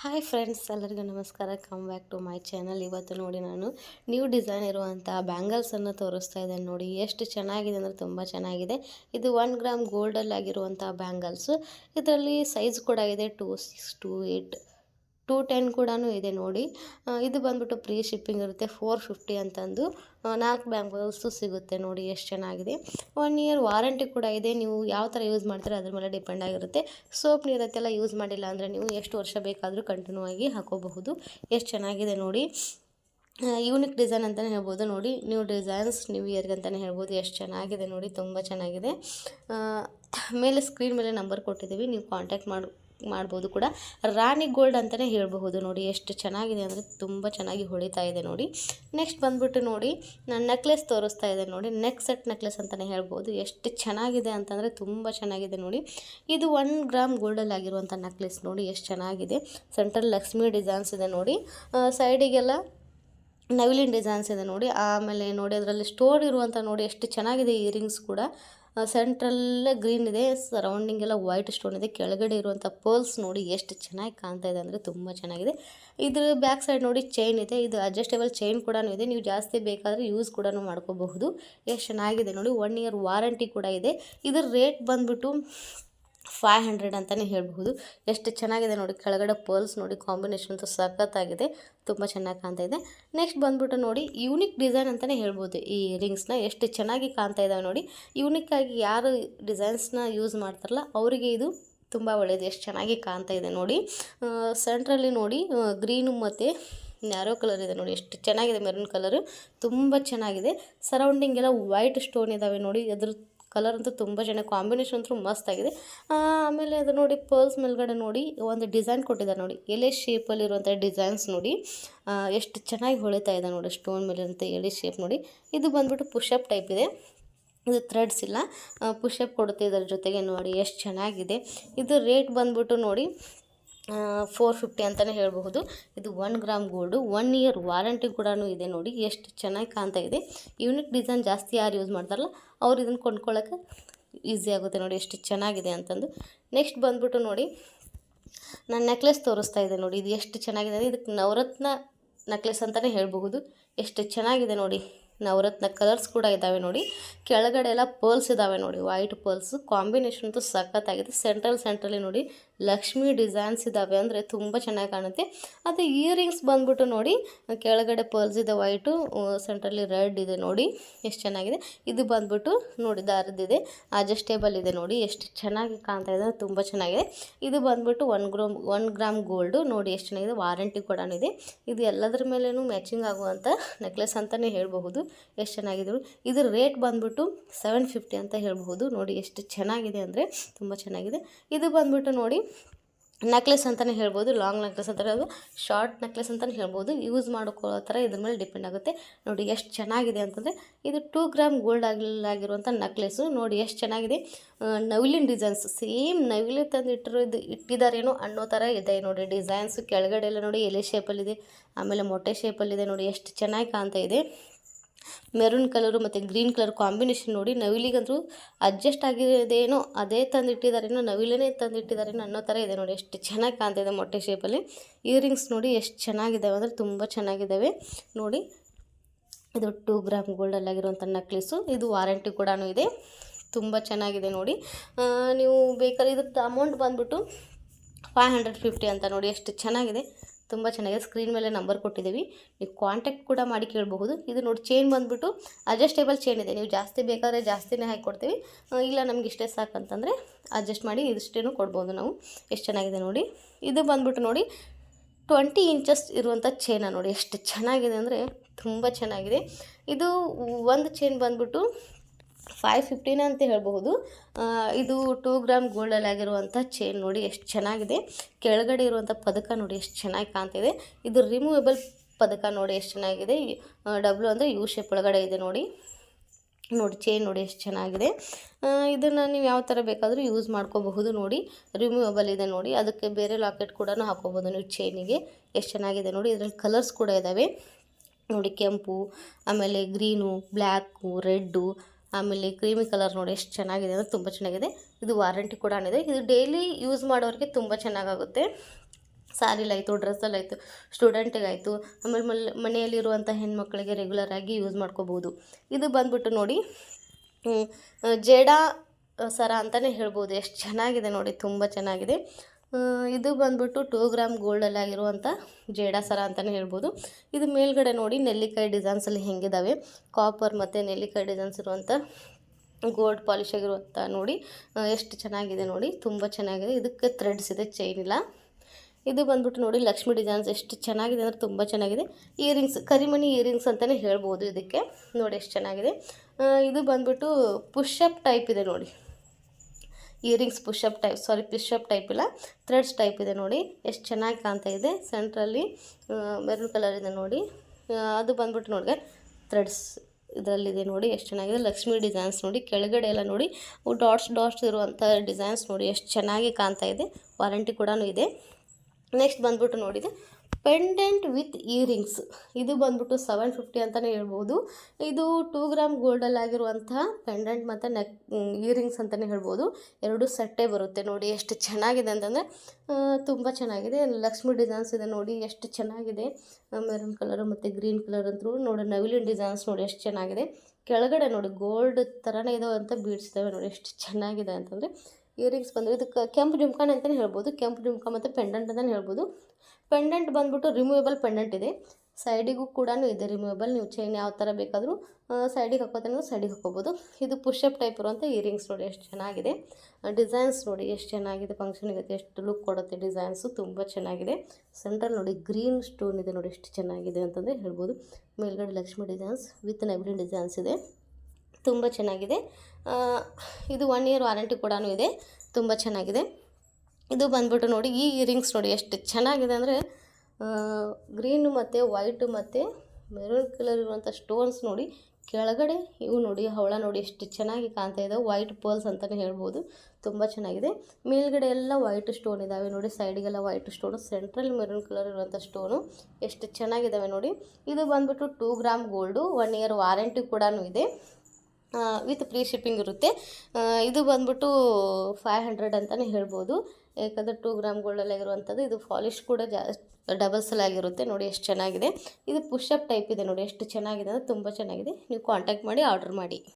Hi friends, ಎಲ್ಲರಿಗೂ ನಮಸ್ಕಾರ. Come back to my channel ಇವತ್ತು ನೋಡಿ ನಾನು ನ್ಯೂ ಡಿಸೈನ್ ಇರುವಂಥ ಬ್ಯಾಂಗಲ್ಸನ್ನು ತೋರಿಸ್ತಾ ಇದ್ದೇನೆ ನೋಡಿ. ಎಷ್ಟು ಚೆನ್ನಾಗಿದೆ ಅಂದರೆ ತುಂಬ ಚೆನ್ನಾಗಿದೆ. ಇದು ಒನ್ ಗ್ರಾಮ್ ಗೋಲ್ಡಲ್ಲಿ ಆಗಿರುವಂಥ ಬ್ಯಾಂಗಲ್ಸು ಇದರಲ್ಲಿ ಸೈಜ್ ಕೂಡ ಇದೆ two six two eight two ten ಕೂಡ ಇದೆ ನೋಡಿ. ಇದು ಬಂದ್ಬಿಟ್ಟು ಫ್ರೀ ಶಿಪ್ಪಿಂಗ್ ಇರುತ್ತೆ. ಫೋರ್ ಫಿಫ್ಟಿ ಅಂತಂದು ನಾಲ್ಕು ಬ್ಯಾಂಗಲ್ಸು ಸಿಗುತ್ತೆ ನೋಡಿ ಎಷ್ಟು ಚೆನ್ನಾಗಿದೆ. ಒನ್ ಇಯರ್ ವಾರಂಟಿ ಕೂಡ ಇದೆ. ನೀವು ಯಾವ ಥರ ಯೂಸ್ ಮಾಡ್ತೀರೋ ಅದ್ರ ಮೇಲೆ ಡಿಪೆಂಡ್ ಆಗಿರುತ್ತೆ. ಸೋಪ್ ನೀರತ್ತೆಲ್ಲ ಯೂಸ್ ಮಾಡಿಲ್ಲ ಅಂದರೆ ನೀವು ಎಷ್ಟು ವರ್ಷ ಬೇಕಾದರೂ ಕಂಟಿನ್ಯೂ ಆಗಿ ಹಾಕೋಬಹುದು. ಎಷ್ಟು ಚೆನ್ನಾಗಿದೆ ನೋಡಿ. ಯೂನಿಕ್ ಡಿಸೈನ್ ಅಂತಲೇ ಹೇಳ್ಬೋದು ನೋಡಿ. ನ್ಯೂ ಡಿಸೈನ್ಸ್ ನ್ಯೂ ಇಯರ್ಗೆ ಅಂತಲೇ ಹೇಳ್ಬೋದು ಎಷ್ಟು ಚೆನ್ನಾಗಿದೆ ನೋಡಿ. ತುಂಬ ಚೆನ್ನಾಗಿದೆ. ಮೇಲೆ ಸ್ಕ್ರೀನ್ ಮೇಲೆ ನಂಬರ್ ಕೊಟ್ಟಿದ್ದೀವಿ. ನೀವು ಕಾಂಟ್ಯಾಕ್ಟ್ ಮಾಡಿ ಮಾಡ್ಬೋದು ಕೂಡ. ರಾಣಿ ಗೋಲ್ಡ್ ಅಂತಲೇ ಹೇಳಬಹುದು ನೋಡಿ, ಎಷ್ಟು ಚೆನ್ನಾಗಿದೆ ಅಂದರೆ ತುಂಬ ಚೆನ್ನಾಗಿ ಹೊಳಿತಾ ಇದೆ ನೋಡಿ. ನೆಕ್ಸ್ಟ್ ಬಂದ್ಬಿಟ್ಟು ನೋಡಿ, ನಾನು ನೆಕ್ಲೆಸ್ ತೋರಿಸ್ತಾ ಇದೆ ನೋಡಿ. ನೆಕ್ ಸೆಟ್ ನೆಕ್ಲೆಸ್ ಅಂತಲೇ ಹೇಳ್ಬೋದು ಎಷ್ಟು ಚೆನ್ನಾಗಿದೆ ಅಂತಂದರೆ ತುಂಬ ಚೆನ್ನಾಗಿದೆ ನೋಡಿ. ಇದು ಒನ್ ಗ್ರಾಮ್ ಗೋಲ್ಡಲ್ಲಿ ಆಗಿರುವಂಥ ನೆಕ್ಲೆಸ್ ನೋಡಿ, ಎಷ್ಟು ಚೆನ್ನಾಗಿದೆ. ಸೆಂಟ್ರಲ್ ಲಕ್ಷ್ಮಿ ಡಿಸೈನ್ಸ್ ಇದೆ ನೋಡಿ. ಸೈಡಿಗೆಲ್ಲ ನವಿಲಿನ್ ಡಿಸೈನ್ಸ್ ಇದೆ ನೋಡಿ. ಆಮೇಲೆ ನೋಡಿ, ಅದರಲ್ಲಿ ಸ್ಟೋರ್ ಇರುವಂಥ ನೋಡಿ, ಎಷ್ಟು ಚೆನ್ನಾಗಿದೆ ಇಯರಿಂಗ್ಸ್ ಕೂಡ. ಸೆಂಟ್ರಲ್ಲೇ ಗ್ರೀನ್ ಇದೆ. ಸರೌಂಡಿಂಗ್ ಎಲ್ಲ ವೈಟ್ ಸ್ಟೋನ್ ಇದೆ. ಕೆಳಗಡೆ ಇರುವಂಥ ಪರ್ಲ್ಸ್ ನೋಡಿ ಎಷ್ಟು ಚೆನ್ನಾಗಿ ಕಾಣ್ತಾ ಇದೆ ಅಂದರೆ ತುಂಬ ಚೆನ್ನಾಗಿದೆ. ಇದ್ರ ಬ್ಯಾಕ್ ಸೈಡ್ ನೋಡಿ ಚೈನ್ ಇದೆ. ಇದು ಅಡ್ಜಸ್ಟೇಬಲ್ ಚೈನ್ ಕೂಡ ಇದೆ. ನೀವು ಜಾಸ್ತಿ ಬೇಕಾದರೆ ಯೂಸ್ ಕೂಡ ಮಾಡ್ಕೋಬಹುದು. ಎಷ್ಟು ಚೆನ್ನಾಗಿದೆ ನೋಡಿ. ಒನ್ ಇಯರ್ ವಾರಂಟಿ ಕೂಡ ಇದೆ. ಇದ್ರ ರೇಟ್ ಬಂದ್ಬಿಟ್ಟು ಫೈವ್ ಹಂಡ್ರೆಡ್ ಅಂತಲೇ ಹೇಳ್ಬೋದು ಎಷ್ಟು ಚೆನ್ನಾಗಿದೆ ನೋಡಿ, ಕೆಳಗಡೆ ಪರ್ಲ್ಸ್ ನೋಡಿ ಕಾಂಬಿನೇಷನ್ ಅಂತೂ ಸಖತ್ತಾಗಿದೆ, ತುಂಬ ಚೆನ್ನಾಗಿ ಕಾಣ್ತಾ ಇದೆ. ನೆಕ್ಸ್ಟ್ ಬಂದ್ಬಿಟ್ಟು ನೋಡಿ ಯೂನಿಕ್ ಡಿಸೈನ್ ಅಂತಲೇ ಹೇಳ್ಬೋದು ಈ ರಿಂಗ್ಸ್ನ ಎಷ್ಟು ಚೆನ್ನಾಗಿ ಕಾಣ್ತಾ ಇದ್ದಾವೆ ನೋಡಿ. ಯೂನಿಕ್ಕಾಗಿ ಯಾರು ಡಿಸೈನ್ಸ್ನ ಯೂಸ್ ಮಾಡ್ತಾರಲ್ಲ, ಅವರಿಗೆ ಇದು ತುಂಬ ಒಳ್ಳೆಯದು ಎಷ್ಟು ಚೆನ್ನಾಗಿ ಕಾಣ್ತಾ ಇದೆ ನೋಡಿ. ಸೆಂಟ್ರಲ್ಲಿ ನೋಡಿ ಗ್ರೀನು ಮತ್ತು ನ್ಯಾರೋ ಕಲರ್ ಇದೆ ನೋಡಿ. ಎಷ್ಟು ಚೆನ್ನಾಗಿದೆ ಮೆರೂನ್ ಕಲರು ತುಂಬ ಚೆನ್ನಾಗಿದೆ. ಸರೌಂಡಿಂಗ್ ಎಲ್ಲ ವೈಟ್ ಸ್ಟೋನ್ ಇದ್ದಾವೆ ನೋಡಿ. ಅದ್ರ ಕಲರ್ ಅಂತೂ ತುಂಬ ಚೆನ್ನಾಗಿ ಕಾಂಬಿನೇಷನ್ ಅಂತೂ ಮಸ್ತ್ ಆಗಿದೆ. ಆಮೇಲೆ ಅದು ನೋಡಿ ಪರ್ಲ್ಸ್ ಮೇಲ್ಗಡೆ ನೋಡಿ, ಒಂದು ಡಿಸೈನ್ ಕೊಟ್ಟಿದ್ದಾರೆ ನೋಡಿ. ಎಲೆ ಶೇಪಲ್ಲಿರುವಂಥ ಡಿಸೈನ್ಸ್ ನೋಡಿ. ಎಷ್ಟು ಚೆನ್ನಾಗಿ ಹೊಳಿತಾ ಇದೆ ನೋಡಿ ಸ್ಟೋನ್ ಮೇಲಿರುವಂಥ ಎಲೆ ಶೇಪ್ ನೋಡಿ. ಇದು ಬಂದ್ಬಿಟ್ಟು ಪುಷಪ್ ಟೈಪ್ ಇದೆ. ಇದು ಥ್ರೆಡ್ಸ್ ಇಲ್ಲ. ಪುಷಪ್ ಕೊಡುತ್ತೆ ಇದರ ಜೊತೆಗೆ ನೋಡಿ, ಎಷ್ಟು ಚೆನ್ನಾಗಿದೆ. ಇದು ರೇಟ್ ಬಂದ್ಬಿಟ್ಟು ನೋಡಿ ಫೋರ್ ಫಿಫ್ಟಿ ಅಂತಲೇ ಹೇಳಬಹುದು. ಇದು one gram gold one year warranty ಕೂಡ ಇದೆ ನೋಡಿ, ಎಷ್ಟು ಚೆನ್ನಾಗಿ ಕಾಣ್ತಾ ಇದೆ. ಯೂನಿಕ್ ಡಿಸೈನ್ ಜಾಸ್ತಿ ಯಾರು ಯೂಸ್ ಮಾಡ್ತಾರಲ್ಲ, ಅವ್ರು ಇದನ್ನು ಕೊಂಡ್ಕೊಳ್ಳೋಕೆ ಈಸಿ ಆಗುತ್ತೆ ನೋಡಿ ಎಷ್ಟು ಚೆನ್ನಾಗಿದೆ ಅಂತಂದು. ನೆಕ್ಸ್ಟ್ ಬಂದ್ಬಿಟ್ಟು ನೋಡಿ, ನಾನು ನೆಕ್ಲೆಸ್ ತೋರಿಸ್ತಾ ಇದೆ ನೋಡಿ, ಇದು ಎಷ್ಟು ಚೆನ್ನಾಗಿದೆ ಅಂದರೆ ಇದಕ್ಕೆ ನವರತ್ನ ನೆಕ್ಲೆಸ್ ಅಂತಲೇ ಹೇಳಬಹುದು. ಎಷ್ಟು ಚೆನ್ನಾಗಿದೆ ನೋಡಿ. ನವರತ್ನ ಕಲರ್ಸ್ ಕೂಡ ಇದ್ದಾವೆ ನೋಡಿ. ಕೆಳಗಡೆ ಎಲ್ಲ ಪರ್ಲ್ಸ್ ಇದ್ದಾವೆ ನೋಡಿ ವೈಟ್ ಪರ್ಲ್ಸ್ ಕಾಂಬಿನೇಷನ್ ಅಂತೂ ಸಖತ್ತಾಗಿದೆ. ಸೆಂಟ್ರಲ್ ಸೆಂಟ್ರಲ್ಲಿ ನೋಡಿ ಲಕ್ಷ್ಮಿ ಡಿಸೈನ್ಸ್ ಇದ್ದಾವೆ ಅಂದರೆ ತುಂಬ ಚೆನ್ನಾಗಿ ಕಾಣುತ್ತೆ. ಅದು ಇಯರಿಂಗ್ಸ್ ಬಂದ್ಬಿಟ್ಟು ನೋಡಿ, ಕೆಳಗಡೆ ಪರ್ಲ್ಸ್ ಇದೆ ವೈಟು ಸೆಂಟ್ರಲ್ಲಿ ರೆಡ್ ಇದೆ ನೋಡಿ, ಎಷ್ಟು ಚೆನ್ನಾಗಿದೆ. ಇದು ಬಂದ್ಬಿಟ್ಟು ನೋಡಿ, ದಾರದಿದೆ ಅಡ್ಜಸ್ಟೇಬಲ್ ಇದೆ ನೋಡಿ, ಎಷ್ಟು ಚೆನ್ನಾಗಿ ಕಾಣ್ತಾ ಇದೆ ತುಂಬ ಚೆನ್ನಾಗಿದೆ. ಇದು ಬಂದ್ಬಿಟ್ಟು one gram one gram gold ನೋಡಿ, ಎಷ್ಟು ಚೆನ್ನಾಗಿದೆ. ವಾರಂಟಿ ಕೂಡ ಇದೆ. ಇದು ಎಲ್ಲದರ ಮೇಲೇನು ಮ್ಯಾಚಿಂಗ್ ಆಗುವಂಥ ನೆಕ್ಲೆಸ್ ಅಂತಲೇ ಹೇಳಬಹುದು. ಎಷ್ಟು ಚೆನ್ನಾಗಿದ್ರು ಇದ್ರ ರೇಟ್ ಬಂದ್ಬಿಟ್ಟು ಸೆವೆನ್ ಫಿಫ್ಟಿ ಅಂತ ಹೇಳಬಹುದು. ನೋಡಿ ಎಷ್ಟು ಚೆನ್ನಾಗಿದೆ ಅಂದರೆ ತುಂಬ ಚೆನ್ನಾಗಿದೆ. ಇದು ಬಂದ್ಬಿಟ್ಟು ನೋಡಿ ನೆಕ್ಲೆಸ್ ಅಂತಲೇ ಹೇಳ್ಬೋದು ಲಾಂಗ್ ನೆಕ್ಲೆಸ್ ಅಂತ ಹೇಳ್ಬೋದು ಶಾರ್ಟ್ ನೆಕ್ಲೆಸ್ ಅಂತಲೇ ಹೇಳ್ಬೋದು ಯೂಸ್ ಮಾಡ್ಕೊಳ್ಳೋ ಥರ ಇದ್ರ ಮೇಲೆ ಡಿಪೆಂಡ್ ಆಗುತ್ತೆ. ನೋಡಿ ಎಷ್ಟು ಚೆನ್ನಾಗಿದೆ ಅಂತಂದರೆ ಇದು ಟೂ ಗ್ರಾಮ್ ಗೋಲ್ಡ್ ಆಗಿರುವಂಥ ನೆಕ್ಲೆಸ್ಸು ನೋಡಿ ಎಷ್ಟು ಚೆನ್ನಾಗಿದೆ. ನವಿಲಿನ ಡಿಸೈನ್ಸ್ ಸೇಮ್ ನವಿಲಿ ತಂದು ಇಟ್ಟಿರೋದು ಇಟ್ಟಿದ್ದಾರೇನೋ ಅನ್ನೋ ಥರ ಇದೆ. ನೋಡಿ ಡಿಸೈನ್ಸು ಕೆಳಗಡೆ ಎಲ್ಲ ನೋಡಿ ಎಲೆ ಶೇಪಲ್ಲಿದೆ ಆಮೇಲೆ ಮೊಟ್ಟೆ ಶೇಪಲ್ಲಿದೆ ನೋಡಿ ಎಷ್ಟು ಚೆನ್ನಾಗಿ ಕಾಣ್ತಾ ಇದೆ. ಮೆರೂನ್ ಕಲರು ಮತ್ತು ಗ್ರೀನ್ ಕಲರ್ ಕಾಂಬಿನೇಷನ್ ನೋಡಿ ನವಿಲಿಗಂತೂ ಅಡ್ಜಸ್ಟ್ ಆಗಿರೋದೇನೋ ಅದೇ ತಂದಿಟ್ಟಿದ್ದಾರೇನೋ ನವಿಲೇ ತಂದಿಟ್ಟಿದ್ದಾರೇನೋ ಅನ್ನೋ ಥರ ಇದೆ ನೋಡಿ. ಎಷ್ಟು ಚೆನ್ನಾಗಿ ಕಾಣ್ತಿದೆ ಮೊಟ್ಟೆ ಶೇಪಲ್ಲಿ ಇಯರಿಂಗ್ಸ್ ನೋಡಿ ಎಷ್ಟು ಚೆನ್ನಾಗಿದ್ದಾವೆ ಅಂದರೆ ತುಂಬ ಚೆನ್ನಾಗಿದ್ದಾವೆ ನೋಡಿ, ಇದು ಟೂ ಗ್ರಾಮ್ ಗೋಲ್ಡಲ್ಲಾಗಿರುವಂಥ ನಕ್ಲೀಸು ಇದು ವಾರಂಟಿ ಕೂಡ ಇದೆ. ತುಂಬ ಚೆನ್ನಾಗಿದೆ ನೋಡಿ. ನೀವು ಬೇಕಾದ್ರೆ ಇದ್ರದ್ದು ಅಮೌಂಟ್ ಬಂದ್ಬಿಟ್ಟು ಫೈವ್ ಹಂಡ್ರೆಡ್ ಫಿಫ್ಟಿ ಅಂತ ನೋಡಿ. ಎಷ್ಟು ಚೆನ್ನಾಗಿದೆ. ತುಂಬ ಚೆನ್ನಾಗಿದೆ. ಸ್ಕ್ರೀನ್ ಮೇಲೆ ನಂಬರ್ ಕೊಟ್ಟಿದ್ದೀವಿ. ನೀವು ಕಾಂಟ್ಯಾಕ್ಟ್ ಕೂಡ ಮಾಡಿ ಕೇಳಬಹುದು. ಇದು ನೋಡಿ ಚೈನ್ ಬಂದುಬಿಟ್ಟು ಅಡ್ಜಸ್ಟೇಬಲ್ ಚೈನ್ ಇದೆ. ನೀವು ಜಾಸ್ತಿ ಬೇಕಾದರೆ ಜಾಸ್ತಿನೇ ಹಾಕಿಕೊಡ್ತೀವಿ ಇಲ್ಲ ನಮ್ಗೆ ಇಷ್ಟೇ ಸಾಕಂತಂದರೆ ಅಡ್ಜಸ್ಟ್ ಮಾಡಿ ಇದಿಷ್ಟೇನು ಕೊಡ್ಬೋದು ನಾವು. ಎಷ್ಟು ಚೆನ್ನಾಗಿದೆ ನೋಡಿ. ಇದು ಬಂದ್ಬಿಟ್ಟು ನೋಡಿ ಟ್ವೆಂಟಿ ಇಂಚಸ್ ಇರುವಂಥ ಚೈನ ನೋಡಿ. ಎಷ್ಟು ಚೆನ್ನಾಗಿದೆ ಅಂದರೆ ತುಂಬ ಚೆನ್ನಾಗಿದೆ. ಇದು ಒಂದು ಚೈನ್ ಬಂದ್ಬಿಟ್ಟು ಫೈವ್ ಫಿಫ್ಟಿನ ಅಂತ ಹೇಳಬಹುದು. ಇದು ಟೂ ಗ್ರಾಮ್ ಗೋಲ್ಡಲ್ಲಿ ಆಗಿರುವಂಥ ಚೈನ್ ನೋಡಿ ಎಷ್ಟು ಚೆನ್ನಾಗಿದೆ. ಕೆಳಗಡೆ ಇರುವಂಥ ಪದಕ ನೋಡಿ ಎಷ್ಟು ಚೆನ್ನಾಗಿ ಕಾಣ್ತಿದೆ. ಇದು ರಿಮೂವೇಬಲ್ ಪದಕ ನೋಡಿ ಎಷ್ಟು ಚೆನ್ನಾಗಿದೆ. ಡಬ್ಲ್ಯೂ ಅಂದರೆ ಯು ಶೇಪ್ ಒಳಗಡೆ ಇದೆ ನೋಡಿ. ನೋಡಿ ಚೈನ್ ನೋಡಿ ಎಷ್ಟು ಚೆನ್ನಾಗಿದೆ. ಇದನ್ನು ನೀವು ಯಾವ ಥರ ಬೇಕಾದರೂ ಯೂಸ್ ಮಾಡ್ಕೋಬಹುದು ನೋಡಿ. ರಿಮೂವಬಲ್ ಇದೆ ನೋಡಿ. ಅದಕ್ಕೆ ಬೇರೆ ಲಾಕೆಟ್ ಕೂಡ ಹಾಕೋಬೋದು ನೀವು ಚೈನಿಗೆ ಎಷ್ಟು ಚೆನ್ನಾಗಿದೆ ನೋಡಿ. ಇದರಲ್ಲಿ ಕಲರ್ಸ್ ಕೂಡ ಇದ್ದಾವೆ ನೋಡಿ, ಕೆಂಪು, ಆಮೇಲೆ ಗ್ರೀನು ಬ್ಲ್ಯಾಕು ರೆಡ್ಡು ಆಮೇಲೆ ಕ್ರೀಮಿ ಕಲರ್ ನೋಡಿ ಎಷ್ಟು ಚೆನ್ನಾಗಿದೆ ಅಂದರೆ ತುಂಬ ಚೆನ್ನಾಗಿದೆ. ಇದು ವಾರಂಟಿ ಕೂಡ ಇದೆ ಇದು ಡೈಲಿ ಯೂಸ್ ಮಾಡೋರಿಗೆ ತುಂಬ ಚೆನ್ನಾಗಾಗುತ್ತೆ. ಸಾರಿಲಾಯಿತು ಡ್ರೆಸ್ಸಲ್ಲಾಯಿತು ಸ್ಟೂಡೆಂಟಿಗಾಯಿತು ಆಮೇಲೆ ಮಲ್ ಮನೆಯಲ್ಲಿರುವಂಥ ಹೆಣ್ಮಕ್ಳಿಗೆ ರೆಗ್ಯುಲರ್ ಆಗಿ ಯೂಸ್ ಮಾಡ್ಕೋಬೋದು. ಇದು ಬಂದ್ಬಿಟ್ಟು ನೋಡಿ ಜೇಡಾ, ಸರ ಅಂತಲೇ ಹೇಳ್ಬೋದು. ಎಷ್ಟು ಚೆನ್ನಾಗಿದೆ ನೋಡಿ, ತುಂಬ ಚೆನ್ನಾಗಿದೆ. ಇದು ಬಂದ್ಬಿಟ್ಟು ಟೂ ಗ್ರಾಮ್ ಗೋಲ್ಡಲ್ಲಿ ಆಗಿರುವಂಥ ಜೇಡ ಸರ ಅಂತಲೇ ಹೇಳ್ಬೋದು. ಇದು ಮೇಲ್ಗಡೆ ನೋಡಿ ನೆಲ್ಲಿಕಾಯಿ ಡಿಸೈನ್ಸಲ್ಲಿ ಹೆಂಗಿದಾವೆ. ಕಾಪರ್ ಮತ್ತು ನೆಲ್ಲಿಕಾಯಿ ಡಿಸೈನ್ಸ್ ಇರುವಂಥ ಗೋಲ್ಡ್ ಪಾಲಿಶ್ ಆಗಿರುವಂಥ ನೋಡಿ ಎಷ್ಟು ಚೆನ್ನಾಗಿದೆ ನೋಡಿ, ತುಂಬ ಚೆನ್ನಾಗಿದೆ. ಇದಕ್ಕೆ ಥ್ರೆಡ್ಸ್ ಇದೆ ಚೈನ್ ಇಲ್ಲ. ಇದು ಬಂದ್ಬಿಟ್ಟು ನೋಡಿ ಲಕ್ಷ್ಮಿ ಡಿಸೈನ್ಸ್ ಎಷ್ಟು ಚೆನ್ನಾಗಿದೆ ಅಂದರೆ ತುಂಬ ಚೆನ್ನಾಗಿದೆ. ಇಯರಿಂಗ್ಸ್ ಕರಿಮಣಿ ಇಯರಿಂಗ್ಸ್ ಅಂತಲೇ ಹೇಳ್ಬೋದು ಇದಕ್ಕೆ. ನೋಡಿ ಎಷ್ಟು ಚೆನ್ನಾಗಿದೆ. ಇದು ಬಂದ್ಬಿಟ್ಟು ಪುಷಪ್ ಟೈಪ್ ಇದೆ ನೋಡಿ. Earrings push up type, sorry push up type ಇಲ್ಲ. ಥ್ರೆಡ್ಸ್ ಟೈಪ್ ಇದೆ ನೋಡಿ. ಎಷ್ಟು ಚೆನ್ನಾಗಿ ಕಾಣ್ತಾ ಇದೆ. ಸೆಂಟ್ರಲ್ಲಿ ಮೆರೂನ್ ಕಲರ್ ಇದೆ ನೋಡಿ. ಅದು ಬಂದ್ಬಿಟ್ಟು ನೋಡಿ ಥ್ರೆಡ್ಸ್ ಇದರಲ್ಲಿದೆ ನೋಡಿ. ಎಷ್ಟು ಚೆನ್ನಾಗಿದೆ. ಲಕ್ಷ್ಮಿ ಡಿಸೈನ್ಸ್ ನೋಡಿ. ಕೆಳಗಡೆ ಎಲ್ಲ ನೋಡಿ. ಡಾಟ್ಸ್ ಡಾಟ್ಸ್ ಇರುವಂಥ ಡಿಸೈನ್ಸ್ ನೋಡಿ. ಎಷ್ಟು ಚೆನ್ನಾಗಿ ಕಾಣ್ತಾ ಇದೆ. ವಾರಂಟಿ ಕೂಡ ಇದೆ. ನೆಕ್ಸ್ಟ್ ಬಂದ್ಬಿಟ್ಟು ನೋಡಿದೆ. Pendant with earrings. ಇದು ಬಂದ್ಬಿಟ್ಟು ಸೆವೆನ್ ಫಿಫ್ಟಿ ಅಂತಲೇ ಹೇಳ್ಬೋದು. ಇದು ಟೂ ಗ್ರಾಮ್ ಗೋಲ್ಡಲ್ಲಿ ಆಗಿರುವಂತಹ ಪೆಂಡೆಂಟ್ ಮತ್ತು ನೆಕ್ ಇಯರಿಂಗ್ಸ್ ಅಂತಲೇ ಹೇಳ್ಬೋದು. ಎರಡು ಸೆಟ್ಟೇ ಬರುತ್ತೆ ನೋಡಿ ಎಷ್ಟು ಚೆನ್ನಾಗಿದೆ ಅಂತಂದರೆ ತುಂಬ ಚೆನ್ನಾಗಿದೆ. ಲಕ್ಷ್ಮಿ ಡಿಸೈನ್ಸ್ ಇದೆ ನೋಡಿ ಎಷ್ಟು ಚೆನ್ನಾಗಿದೆ. ಮೆರೂನ್ ಕಲರು ಮತ್ತು ಗ್ರೀನ್ ಕಲರ್ ಅಂತೂ ನೋಡಿ, ನವಿಲಿನ ಡಿಸೈನ್ಸ್ ನೋಡಿ ಎಷ್ಟು ಚೆನ್ನಾಗಿದೆ. ಕೆಳಗಡೆ ನೋಡಿ ಗೋಲ್ಡ್ ಥರನೇ ಇದಾವೆ ಅಂತ ಬೀಡ್ಸಿದ್ದಾವೆ ನೋಡಿ ಎಷ್ಟು ಚೆನ್ನಾಗಿದೆ ಅಂತಂದರೆ, ಇಯರಿಂಗ್ಸ್ ಬಂದರೆ ಇದಕ್ಕೆ ಕೆಂಪು ಜುಮ್ಕಾನೆ ಅಂತಲೇ ಹೇಳ್ಬೋದು. ಕೆಂಪು ಜುಮ್ಕಾ ಮತ್ತು ಪೆಂಡೆಂಟ್ ಅಂತಲೇ ಹೇಳ್ಬೋದು. ಪೆಂಡೆಂಟ್ ಬಂದ್ಬಿಟ್ಟು ರಿಮೂವೆಬಲ್ ಪೆಂಡೆಂಟ್ ಇದೆ. ಸೈಡಿಗೂ ಕೂಡ ಇದೆ ರಿಮೂವೇಬಲ್ ನೀವು ಚೈನ್ ಯಾವ ಥರ ಬೇಕಾದರೂ ಸೈಡಿಗೆ ಹಾಕೋತಾನೆ ಸೈಡಿಗೆ ಹಾಕೋಬೋದು. ಇದು ಪುಷಪ್ ಟೈಪ್ ಇರುವಂಥ ಇಯರಿಂಗ್ಸ್ ನೋಡಿ ಎಷ್ಟು ಚೆನ್ನಾಗಿದೆ. ಡಿಸೈನ್ಸ್ ನೋಡಿ ಎಷ್ಟು ಚೆನ್ನಾಗಿದೆ. ಫಂಕ್ಷನಿಗೆ ಎಷ್ಟು ಲುಕ್ ಕೊಡುತ್ತೆ ಡಿಸೈನ್ಸು ತುಂಬ ಚೆನ್ನಾಗಿದೆ. ಸೆಂಟ್ರಲ್ ನೋಡಿ ಗ್ರೀನ್ ಸ್ಟೋನ್ ಇದೆ ನೋಡಿ ಎಷ್ಟು ಚೆನ್ನಾಗಿದೆ ಅಂತಂದರೆ ಹೇಳ್ಬೋದು. ಮೇಲ್ಗಡೆ ಲಕ್ಷ್ಮಿ ಡಿಸೈನ್ಸ್ ವಿತ್ ನೆಬ್ಲಿನ್ ಡಿಸೈನ್ಸ್ ಇದೆ. ತುಂಬ ಚೆನ್ನಾಗಿದೆ. ಇದು ಒನ್ ಇಯರ್ ವಾರಂಟಿ ಕೂಡ ಇದೆ. ತುಂಬ ಚೆನ್ನಾಗಿದೆ. ಇದು ಬಂದ್ಬಿಟ್ಟು ನೋಡಿ, ಈ ಇಯರಿಂಗ್ಸ್ ನೋಡಿ ಎಷ್ಟು ಚೆನ್ನಾಗಿದೆ ಅಂದರೆ ಗ್ರೀನು ಮತ್ತು ವೈಟು ಮತ್ತು ಮೆರೂನ್ ಕಲರ್ ಇರುವಂಥ ಸ್ಟೋನ್ಸ್ ನೋಡಿ, ಕೆಳಗಡೆ ಇವು ನೋಡಿ, ಹವಳ ನೋಡಿ ಎಷ್ಟು ಚೆನ್ನಾಗಿ ಕಾಣ್ತಾ ಇದ್ದಾವೆ ವೈಟ್ ಪರ್ಲ್ಸ್ ಅಂತಲೇ ಹೇಳ್ಬೋದು. ತುಂಬ ಚೆನ್ನಾಗಿದೆ. ಮೇಲ್ಗಡೆ ಎಲ್ಲ ವೈಟ್ ಸ್ಟೋನ್ ಇದ್ದಾವೆ ನೋಡಿ ಸೈಡಿಗೆಲ್ಲ white stone central maroon colour ಇರುವಂಥ ಸ್ಟೋನು ಎಷ್ಟು ಚೆನ್ನಾಗಿದ್ದಾವೆ ನೋಡಿ. ಇದು ಬಂದ್ಬಿಟ್ಟು two gram gold one year warranty ಕೂಡ ಇದೆ. ವಿತ್ ಫ್ರೀ ಶಿಪ್ಪಿಂಗ್ ಇರುತ್ತೆ. ಇದು ಬಂದ್ಬಿಟ್ಟು ಫೈವ್ ಹಂಡ್ರೆಡ್ ಅಂತಲೇ ಹೇಳ್ಬೋದು. ಯಾಕಂದರೆ ಟೂ ಗ್ರಾಮ್ ಗೋಲ್ಡಲ್ಲಿ ಆಗಿರುವಂಥದ್ದು ಇದು ಪಾಲಿಶ್ ಕೂಡ ಜಾಸ್ತಿ ಡಬಲ್ ಆಗಿರುತ್ತೆ ನೋಡಿ ಎಷ್ಟು ಚೆನ್ನಾಗಿದೆ. ಇದು ಪುಷಪ್ ಟೈಪ್ ಇದೆ ನೋಡಿ, ಎಷ್ಟು ಚೆನ್ನಾಗಿದೆ ಅಂದರೆ ತುಂಬ ಚೆನ್ನಾಗಿದೆ. ನೀವು ಕಾಂಟ್ಯಾಕ್ಟ್ ಮಾಡಿ ಆರ್ಡರ್ ಮಾಡಿ.